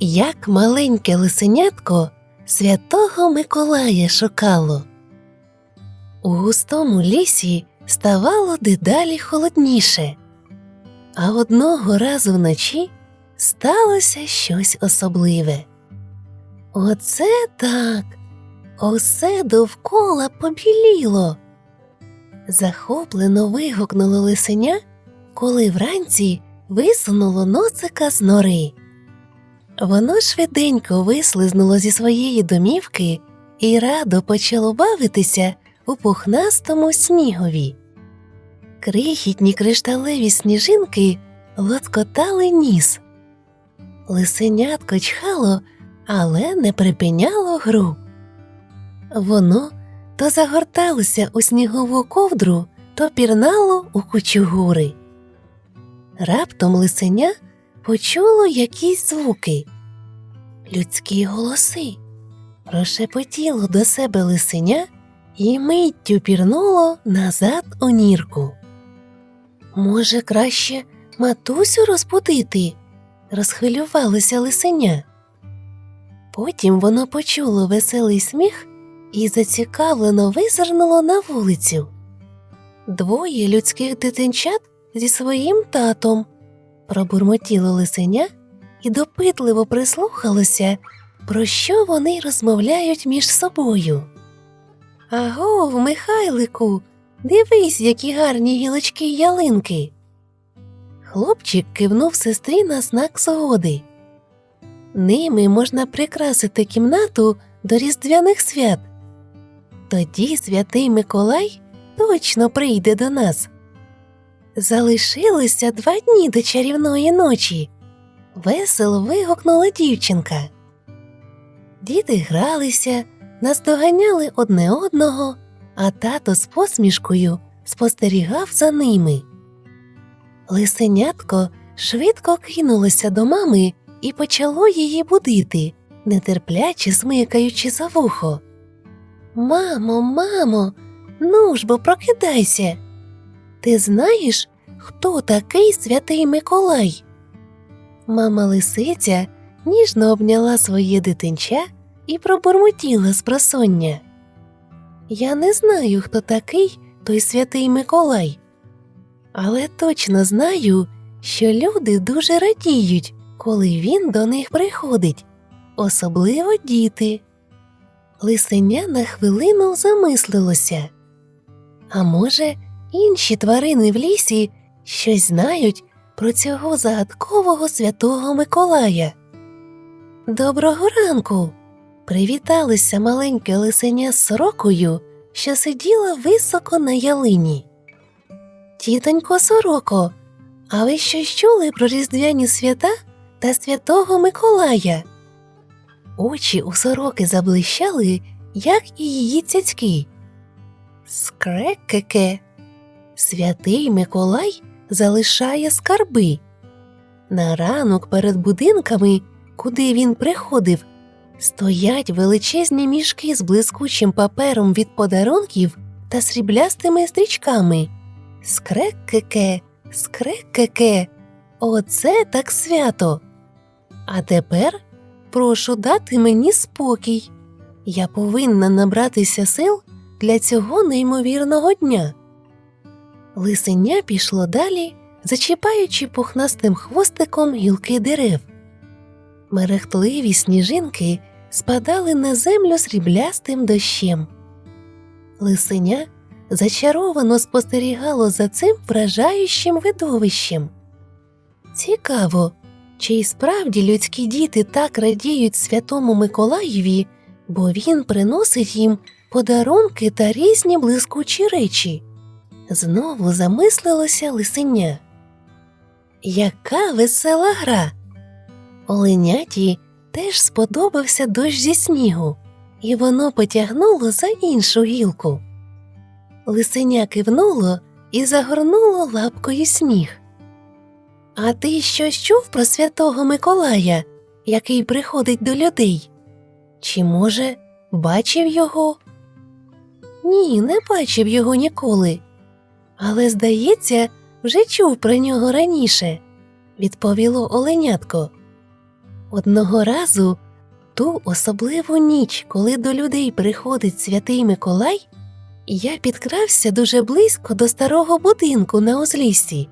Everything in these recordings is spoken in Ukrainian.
Як маленьке лисенятко святого Миколая шукало. У густому лісі ставало дедалі холодніше, а одного разу вночі сталося щось особливе. Оце так, усе довкола побіліло. Захоплено вигукнуло лисеня, коли вранці висунуло носика з нори. Воно швиденько вислизнуло зі своєї домівки і радо почало бавитися у пухнастому снігові. Крихітні кришталеві сніжинки лоскотали ніс. Лисенятко чхало, але не припиняло гру. Воно то загорталося у снігову ковдру, то пірнало у кучугури. Раптом лисеня почуло якісь звуки. Людські голоси. Прошепотіло до себе лисеня і миттю пірнуло назад у нірку. Може, краще матусю розбудити? розхвилювалося лисеня. Потім воно почуло веселий сміх і зацікавлено визирнуло на вулицю. Двоє людських дитинчат зі своїм татом пробурмотіло лисеня і допитливо прислухалося, про що вони розмовляють між собою. Агов, Михайлику, дивись, які гарні гілочки й ялинки. Хлопчик кивнув сестрі на знак згоди. Ними можна прикрасити кімнату до різдвяних свят. Тоді святий Миколай точно прийде до нас. Залишилося два дні до чарівної ночі. Весело вигукнула дівчинка. Діти гралися, наздоганяли одне одного, а тато з посмішкою спостерігав за ними. Лисенятко швидко кинулося до мами і почало її будити, нетерпляче смикаючи за вухо. Мамо, мамо, ну ж бо прокидайся. Ти знаєш, хто такий святий Миколай? Мама лисиця ніжно обняла своє дитинча і пробурмотіла з просоння. Я не знаю, хто такий той святий Миколай, але точно знаю, що люди дуже радіють, коли він до них приходить, особливо діти. Лисеня на хвилину замислилося. А може, інші тварини в лісі щось знають про цього загадкового святого Миколая. Доброго ранку! Привіталися маленьке лисеня з сорокою, що сиділа високо на ялині. Тітонько сороко, а ви щось чули про різдвяні свята та святого Миколая? Очі у сороки заблищали, як і її цяцьки. Скрекеке, святий Миколай залишає скарби. На ранок перед будинками, куди він приходив, стоять величезні мішки з блискучим папером від подарунків та сріблястими стрічками. Скрекеке, скрекеке, оце так свято. А тепер прошу дати мені спокій. Я повинна набратися сил для цього неймовірного дня. Лисеня пішло далі, зачіпаючи пухнастим хвостиком гілки дерев. Мерехтливі сніжинки спадали на землю сріблястим дощем. Лисеня зачаровано спостерігало за цим вражаючим видовищем. Цікаво, чи й справді людські діти так радіють святому Миколаєві, бо він приносить їм подарунки та різні блискучі речі. Знову замислилося лисеня. Яка весела гра! Оленяті теж сподобався дощ зі снігу, і воно потягнуло за іншу гілку. Лисеня кивнуло і загорнуло лапкою сніг. А ти щось чув про святого Миколая, який приходить до людей? Чи, може, бачив його? Ні, не бачив його ніколи. Але, здається, вже чув про нього раніше, відповіло Оленятко. Одного разу, ту особливу ніч, коли до людей приходить святий Миколай, я підкрався дуже близько до старого будинку на узліссі.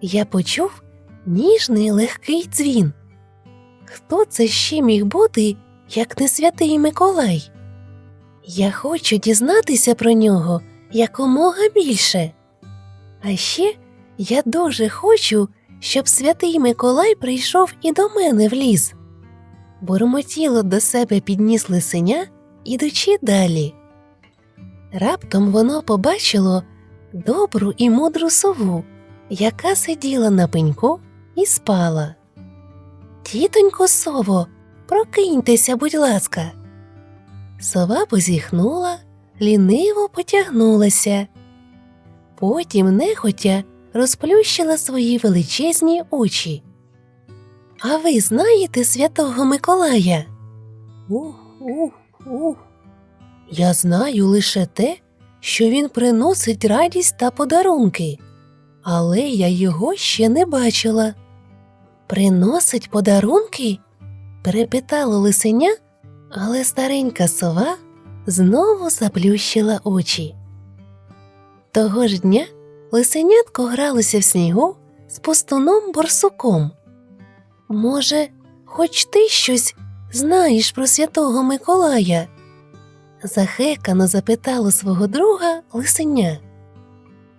Я почув ніжний легкий дзвін. Хто це ще міг бути, як не святий Миколай? Я хочу дізнатися про нього якомога більше. А ще я дуже хочу, щоб святий Миколай прийшов і до мене в ліс. Бурмотіло до себе підніс лисеня, ідучи далі. Раптом воно побачило добру і мудру сову, яка сиділа на пеньку і спала. Тітонько сово, прокиньтеся, будь ласка. Сова позіхнула, ліниво потягнулася. Потім нехотя розплющила свої величезні очі. А ви знаєте святого Миколая? Ух, ух, ух. Я знаю лише те, що він приносить радість та подарунки, але я його ще не бачила. Приносить подарунки? перепитало лисеня, але старенька сова знову заплющила очі. Того ж дня лисенятко гралося в снігу з пустуном борсуком. Може, хоч ти щось знаєш про святого Миколая? захекано запитало свого друга лисеня.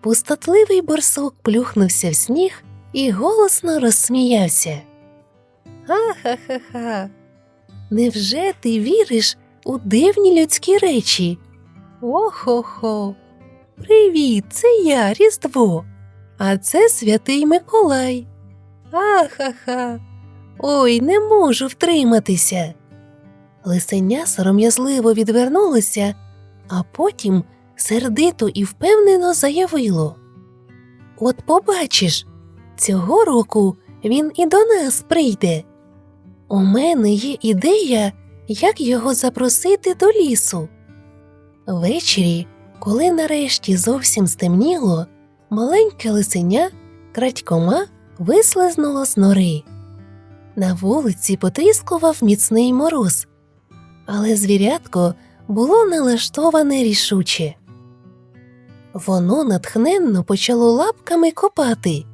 Пустотливий борсук плюхнувся в сніг і голосно розсміявся. Ха-ха-ха-ха. Невже ти віриш у дивні людські речі? Охо-хо. Привіт, це я, Різдво, а це святий Миколай. Ахаха. Ой, не можу втриматися. Лисеня сором'язливо відвернулося, а потім сердито і впевнено заявило От побачиш, цього року він і до нас прийде. У мене є ідея, як його запросити до лісу. Ввечері, коли нарешті зовсім стемніло, маленьке лисеня крадькома вислизнуло з нори. На вулиці потріскував міцний мороз, але звірятко було налаштоване рішуче. Воно натхненно почало лапками копати,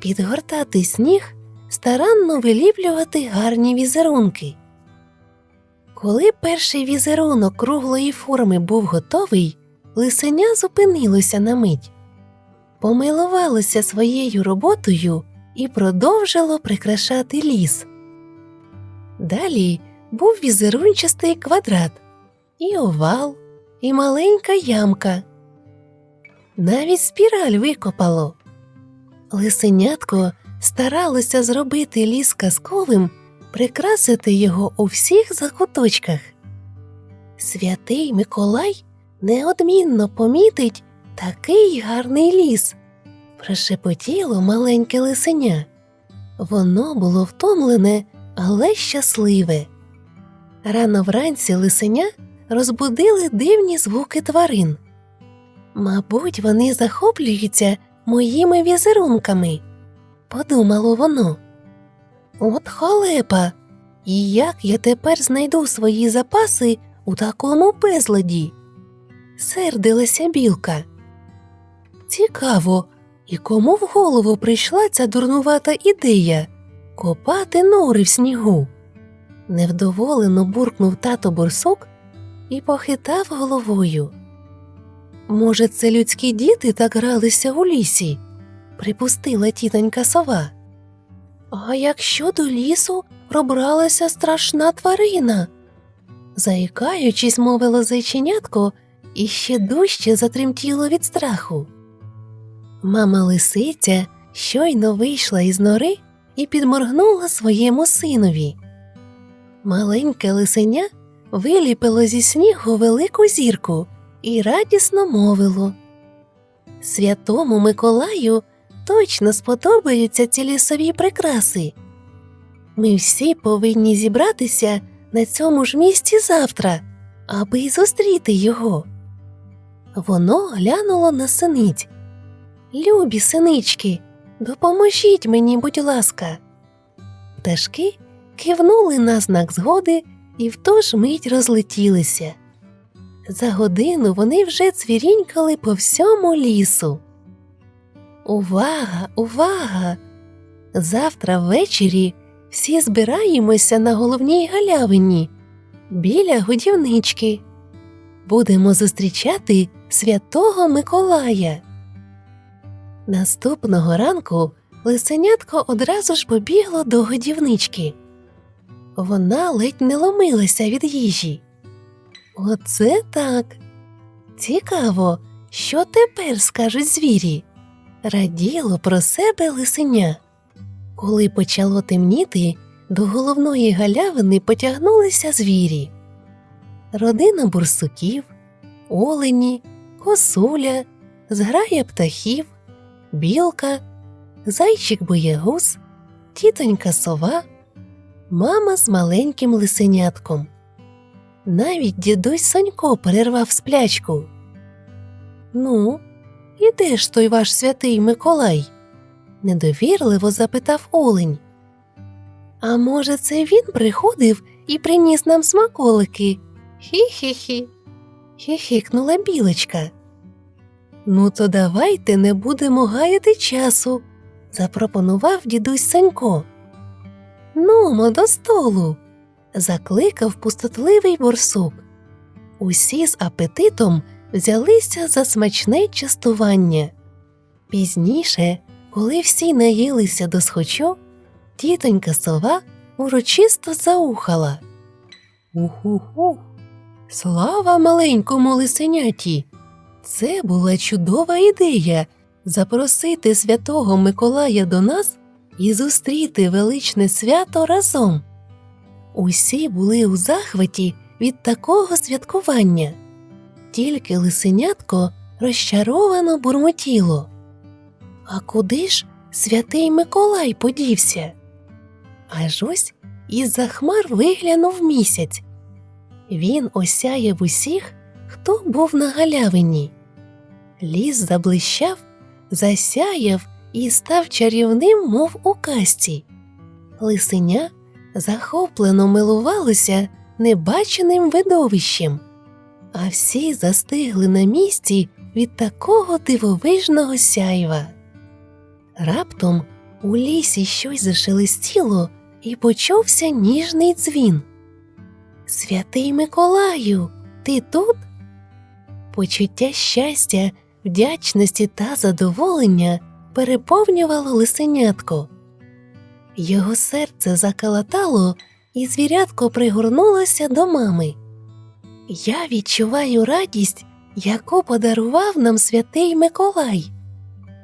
підгортати сніг, старанно виліплювати гарні візерунки. Коли перший візерунок круглої форми був готовий, лисеня зупинилося на мить, помилувалося своєю роботою і продовжило прикрашати ліс. Далі був візерунчастий квадрат, і овал, і маленька ямка. Навіть спіраль викопало. Лисенятко старалося зробити ліс казковим, прикрасити його у всіх закуточках. Святий Миколай неодмінно помітить такий гарний ліс, прошепотіло маленьке лисеня. Воно було втомлене, але щасливе. Рано вранці лисеня розбудили дивні звуки тварин. Мабуть, вони захоплюються моїми візерунками, подумало воно. От халепа, і як я тепер знайду свої запаси у такому безладі? Сердилася білка. Цікаво, і кому в голову прийшла ця дурнувата ідея копати нори в снігу? Невдоволено буркнув тато борсук і похитав головою. Може, це людські діти так гралися у лісі? припустила тітонька сова. А якщо до лісу пробралася страшна тварина? заїкаючись, мовило зайченятко і ще дужче затремтіло від страху. Мама лисиця щойно вийшла із нори і підморгнула своєму синові. Маленьке лисеня виліпило зі снігу велику зірку і радісно мовило Святому Миколаю точно сподобаються ці лісові прикраси. Ми всі повинні зібратися на цьому ж місці завтра, аби зустріти його. Воно глянуло на синиць. Любі синички, допоможіть мені, будь ласка. Пташки кивнули на знак згоди і в ту ж мить розлетілися. За годину вони вже цвірінькали по всьому лісу. Увага, увага! Завтра ввечері всі збираємося на головній галявині біля годівнички. Будемо зустрічати святого Миколая. Наступного ранку лисенятко одразу ж побігло до годівнички. Вона ледь не ломилася від їжі. Оце так. Цікаво, що тепер скажуть звірі. Раділо про себе лисеня. Коли почало темніти, до головної галявини потягнулися звірі. Родина бурсуків, олені, косуля, зграя птахів, білка, зайчик боягуз, тітонька сова, мама з маленьким лисенятком. Навіть дідусь Сонько перервав сплячку. Ну, де ж той ваш святий Миколай? недовірливо запитав Олень. А може, це він приходив і приніс нам смаколики? Хі-хі-хі. хихикнула білочка. Ну, то давайте не будемо гаяти часу, запропонував дідусь Санько. Нумо до столу, закликав пустотливий борсук. Усі з апетитом взялися за смачне частування. Пізніше, коли всі наїлися до схочу, тітонька сова урочисто заухала. Уху-ху, слава маленькому лисеняті! Це була чудова ідея запросити святого Миколая до нас і зустріти величне свято разом. Усі були у захваті від такого святкування, тільки лисенятко розчаровано бурмотіло. А куди ж святий Миколай подівся? Аж ось із-за хмар виглянув місяць. Він осяяв усіх, хто був на галявині. Ліс заблищав, засяяв і став чарівним, мов у казці. Лисеня захоплено милувалося небаченим видовищем, а всі застигли на місці від такого дивовижного сяйва. Раптом у лісі щось зашелестіло і почувся ніжний дзвін. Святий Миколаю, ти тут? Почуття щастя, вдячності та задоволення переповнювало лисенятко. Його серце закалатало, і звірятко пригорнулося до мами. Я відчуваю радість, яку подарував нам святий Миколай.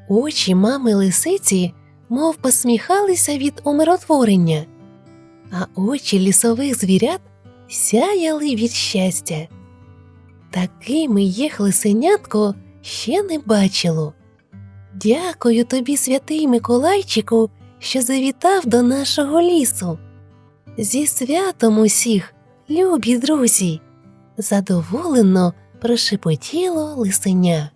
Очі мами лисиці мов посміхалися від умиротворення, а очі лісових звірят сяяли від щастя. Такими їх лисенятко ще не бачило. Дякую тобі, святий Миколайчику, що завітав до нашого лісу. Зі святом усіх, любі друзі, задоволено прошепотіло лисеня.